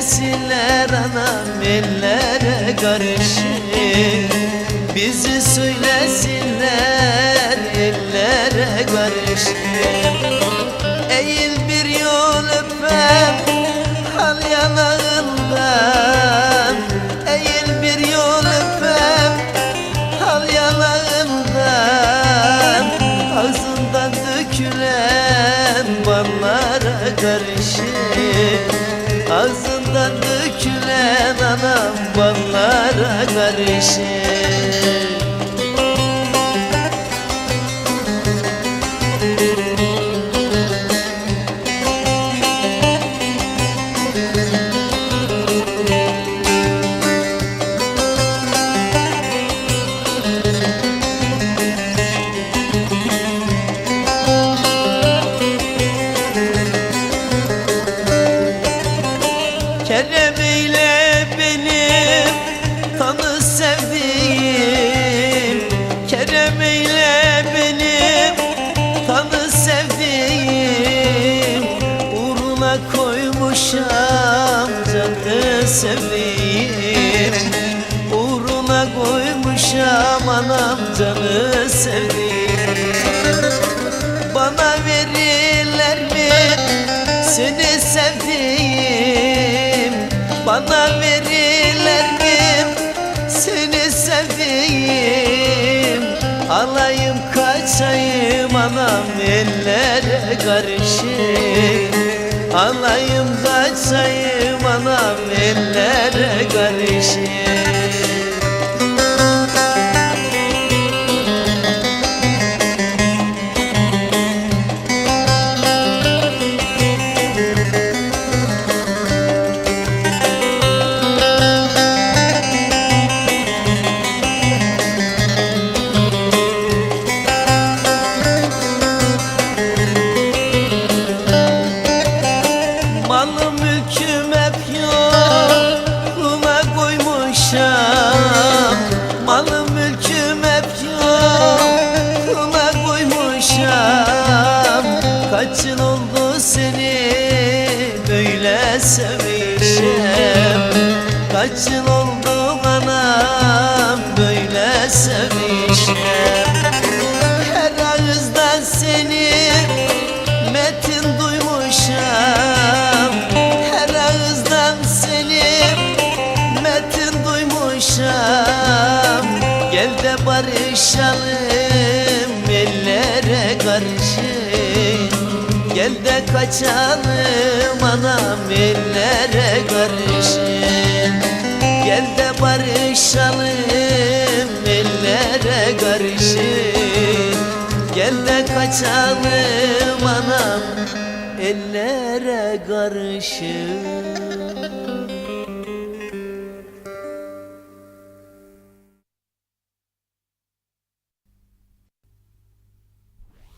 Desinler anam ellere karışır. Bizi söylesinler ellere karışır. Eğil bir yol öpem hal yanağından. Eğil bir yol öpem hal yanağından. Ağzından dökülen ballara karışır. Ağzından dökülen anam ballara karışır Eyle benim tanı sevdiğim. Kerem eyle benim tanı sevdiğim. Uğruna koymuşam canı sevdiğim. Uğruna koymuşam anam canı sevdiğim. Bana verirler mi seni sevdiğim Bana verirler mi? Seni sevdiğim Alayım kaçayım anam ellere karışayım. Alayım kaçayım anam ellere karışayım Kaç yıl oldu seni böyle sevmişim Kaç yıl oldu anam böyle sevmişim Her ağızdan seni metin duymuşam. Her ağızdan seni metin duymuşam. Gel de barışalım Gel de kaçalım anam ellere karşı Gel de barışalım ellere karşı Gel de kaçalım anam ellere karşı